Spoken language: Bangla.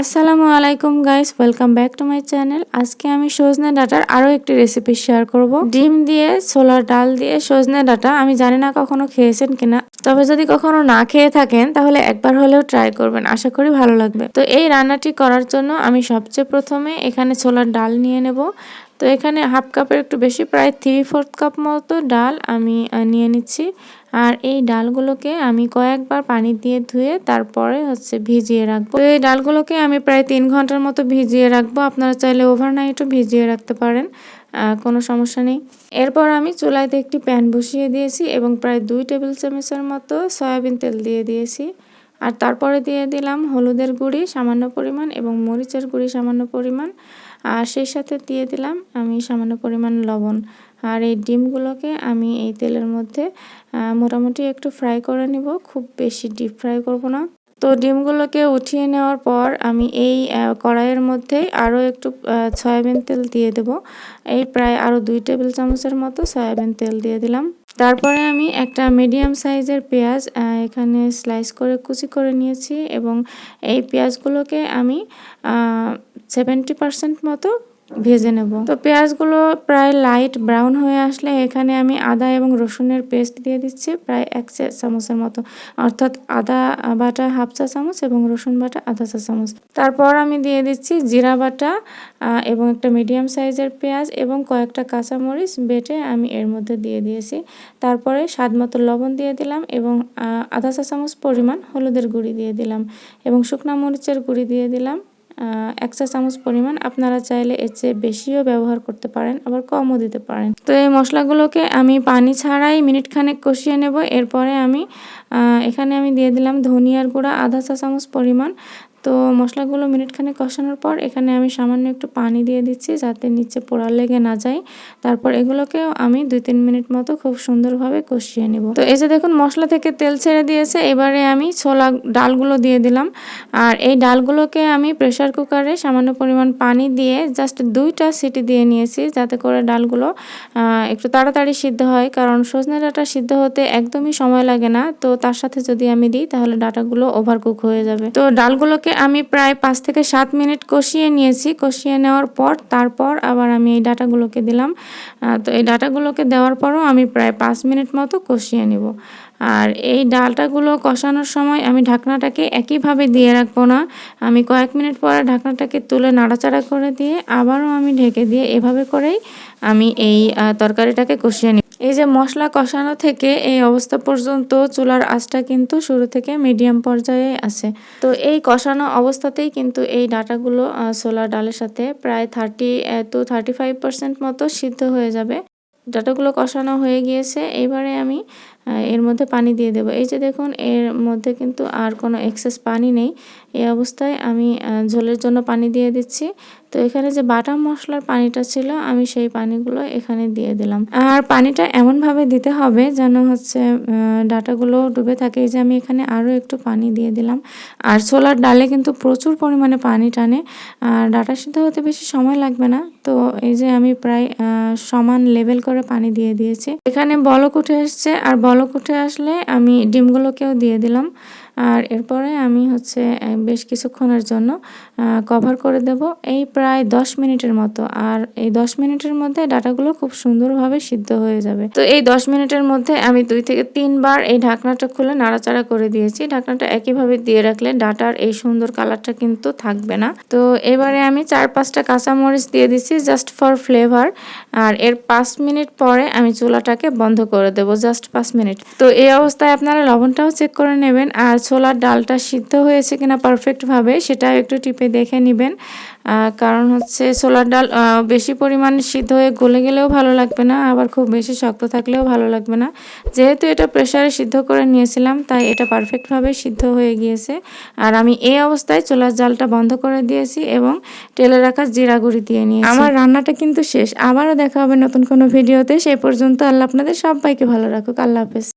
আসসালামু আলাইকুম guys, welcome back to my channel. আজকে আমি সজনে ডাটার আরও একটি রেসিপি শেয়ার করব। ডিম দিয়ে, ছোলার ডাল দিয়ে সজনে ডাটা। আমি জানি না কখনো খেয়েছেন কিনা। তবে যদি কখনো না খেয়ে থাকেন, তাহলে একবার হলেও ট্রাই করবেন। আশা করি ভালো লাগবে। তো এই রান্নাটি করার জন্য আমি সবচেয়ে প্রথমে এখানে ছোলার ডাল নিয়ে নেব। তো এখানে হাফ কাপের একটু বেশি প্রায় থ্রি ফোর্থ কাপ মতো ডাল আমি নিয়ে নিচ্ছি। আর এই ডালগুলোকে আমি কয়েকবার পানি দিয়ে ধুয়ে তারপরে হচ্ছে ভিজিয়ে রাখব। এই ডালগুলোকে আমি প্রায় তিন ঘণ্টার মতো ভিজিয়ে রাখব। আপনারা চাইলে ওভারনাইটও ভিজিয়ে রাখতে পারেন কোনো সমস্যা নেই। এরপর আমি চুলাইতে একটি প্যান বসিয়ে দিয়েছি এবং প্রায় দুই টেবিল চামচের মতো সয়াবিন তেল দিয়ে দিয়েছি। আর তারপরে দিয়ে দিলাম হলুদের গুঁড়ি সামান্য পরিমাণ এবং মরিচের গুঁড়ি সামান্য পরিমাণ। আর সেই সাথে দিয়ে দিলাম আমি সামান্য পরিমাণ লবণ। আর এই ডিমগুলোকে আমি এই তেলের মধ্যে মোটামুটি একটু ফ্রাই করে নিব, খুব বেশি ডিপ ফ্রাই করব না। তো ডিমগুলোকে উঠিয়ে নেওয়ার পর আমি এই কড়াইয়ের মধ্যে আরও একটু সয়াবিন তেল দিয়ে দেব। এই প্রায় আরও দুই টেবিল চামচের মতো সয়াবিন তেল দিয়ে দিলাম। তারপরে আমি একটা মিডিয়াম সাইজের পেঁয়াজ এখানে স্লাইস করে কুচি করে নিয়েছি এবং এই পেঁয়াজগুলোকে আমি সেভেন্টি পার্সেন্ট মতো ভেজে নেব। তো পেঁয়াজগুলো প্রায় লাইট ব্রাউন হয়ে আসলে এখানে আমি আদা এবং রসুনের পেস্ট দিয়ে দিচ্ছি প্রায় এক চা চামচের মতো। অর্থাৎ আদা বাটা হাফ চা চামচ এবং রসুন বাটা আধা চা চামচ। তারপর আমি দিয়ে দিচ্ছি জিরা বাটা এবং একটা মিডিয়াম সাইজের পেঁয়াজ এবং কয়েকটা কাঁচামরিচ বেটে আমি এর মধ্যে দিয়ে দিয়েছি। তারপরে স্বাদ মতো লবণ দিয়ে দিলাম এবং আধা চা চামচ পরিমাণ হলুদের গুঁড়ি দিয়ে দিলাম এবং শুকনা মরিচের গুঁড়ি দিয়ে দিলাম। এক চা চামচ পরিমাণ আপনারা চাইলে এর চেয়ে বেশিও ব্যবহার করতে পারেন, আবার কমও দিতে পারেন। তো এই মশলাগুলোকে আমি পানি ছাড়াই মিনিট খানেক কষিয়ে নেব। এরপরে আমি এখানে আমি দিয়ে দিলাম ধনিয়ার গুঁড়া, আধা চা চামচ পরিমাণ তো মশলাগুলো মিনিটখানে কষানোর পর এখানে আমি সামান্য একটু পানি দিয়ে দিচ্ছি যাতে নিচে পোড়া লেগে না যায়। তারপর এগুলোকেও আমি দুই তিন মিনিট মতো খুব সুন্দরভাবে কষিয়ে নিব। তো এই যে দেখুন, মশলা থেকে তেল ছেড়ে দিয়েছে, এবারে আমি ছোলা ডালগুলো দিয়ে দিলাম। আর এই ডালগুলোকে আমি প্রেশার কুকারে সামান্য পরিমাণ পানি দিয়ে জাস্ট দুইটা সিটি দিয়ে নিয়েছি যাতে করে ডালগুলো একটু তাড়াতাড়ি সিদ্ধ হয়। কারণ সজনে ডাটা সিদ্ধ হতে একদমই সময় লাগে না। তো তার সাথে যদি আমি দিই, তাহলে ডাটাগুলো ওভারকুক হয়ে যাবে। তো ডালগুলোকে আমি প্রায় পাঁচ থেকে সাত মিনিট কষিয়ে নিয়েছি। কষিয়ে নেওয়ার পর তারপর আবার আমি এই ডাটাগুলোকে দিলাম। তো এই ডাটাগুলোকে দেওয়ার পরও আমি প্রায় পাঁচ মিনিট মতো কষিয়ে নিব। আর এই ডালটাগুলো কষানোর সময় আমি ঢাকনাটাকে একইভাবে দিয়ে রাখব না। আমি কয়েক মিনিট পরে ঢাকনাটাকে তুলে নাড়াচাড়া করে দিয়ে আবারও আমি ঢেকে দিয়ে এভাবে করেই আমি এই তরকারিটাকে কষিয়ে নিই এই যে মশলা কষানো থেকে এই অবস্থা পর্যন্ত চুলার আঁচটা কিন্তু শুরু থেকে মিডিয়াম পর্যায়ে আছে। তো এই কষানো অবস্থাতেই কিন্তু এই ডাটাগুলো সোলার ডালের সাথে প্রায় thirty to thirty five percent মতো সিদ্ধ হয়ে যাবে। ডাটাগুলো কষানো হয়ে গিয়েছে। এবারে আমি এর মধ্যে পানি দিয়ে দেবো। এই যে দেখুন, এর মধ্যে কিন্তু আর কোনো এক্সেস পানি নেই। এই অবস্থায় আমি ঝোলের জন্য পানি দিয়ে দিচ্ছি। তো এখানে যে বাটা মশলার পানিটা ছিল, আমি সেই পানিগুলো এখানে দিয়ে দিলাম। আর পানিটা এমনভাবে দিতে হবে যেন হচ্ছে ডাটাগুলো ডুবে থাকে। এই যে আমি এখানে আরও একটু পানি দিয়ে দিলাম। আর ছোলার ডালে কিন্তু প্রচুর পরিমাণে পানি টানে। আর ডাটা সিদ্ধ হতে বেশি সময় লাগবে না। তো এই যে আমি প্রায় সমান লেভেল করে পানি দিয়ে দিয়েছি। এখানে বলক উঠে এসছে। আর বলক উঠে আসলে আমি ডিমগুলোকেও দিয়ে দিলাম। আর এরপরে আমি হচ্ছে বেশ কিছুক্ষণের জন্য কভার করে দেব এই প্রায় দশ মিনিটের মতো। আর এই দশ মিনিটের মধ্যে ডাটাগুলো খুব সুন্দরভাবে সিদ্ধ হয়ে যাবে। তো এই দশ মিনিটের মধ্যে আমি দুই থেকে তিনবার এই ঢাকনাটা খুলে নাড়াচাড়া করে দিয়েছি। ঢাকনাটা একইভাবে দিয়ে রাখলে ডাটার এই সুন্দর কালারটা কিন্তু থাকবে না। তো এবারে আমি চার পাঁচটা কাঁচামরিচ দিয়ে দিচ্ছি জাস্ট ফর ফ্লেভার আর এর পাঁচ মিনিট পরে আমি চুলাটাকে বন্ধ করে দেবো জাস্ট পাঁচ মিনিট। তো এই অবস্থায় আপনারা লবণটাও চেক করে নেবেন। আর ছোলার ডালটা সিদ্ধ হয়েছে কিনা পারফেক্টভাবে সেটা একটু টিপে দেখে নেবেন। কারণ হচ্ছে ছোলার ডাল বেশি পরিমাণে সিদ্ধ হয়ে গলে গেলেও ভালো লাগবে না, আবার খুব বেশি শক্ত থাকলেও ভালো লাগবে না। যেহেতু এটা প্রেশারে সিদ্ধ করে নিয়েছিলাম, তাই এটা পারফেক্টভাবে সিদ্ধ হয়ে গিয়েছে। আর আমি এই অবস্থায় চোলার জালটা বন্ধ করে দিয়েছি এবং তেলে রাখা জিরা গুঁড়ি দিয়ে নিয়েছি। আমার রান্নাটা কিন্তু শেষ। আবারও দেখা হবে নতুন কোনো ভিডিওতে। সেই পর্যন্ত আল্লাহ আপনাদের সবাইকে ভালো রাখুক। আল্লাহ হাফেজ।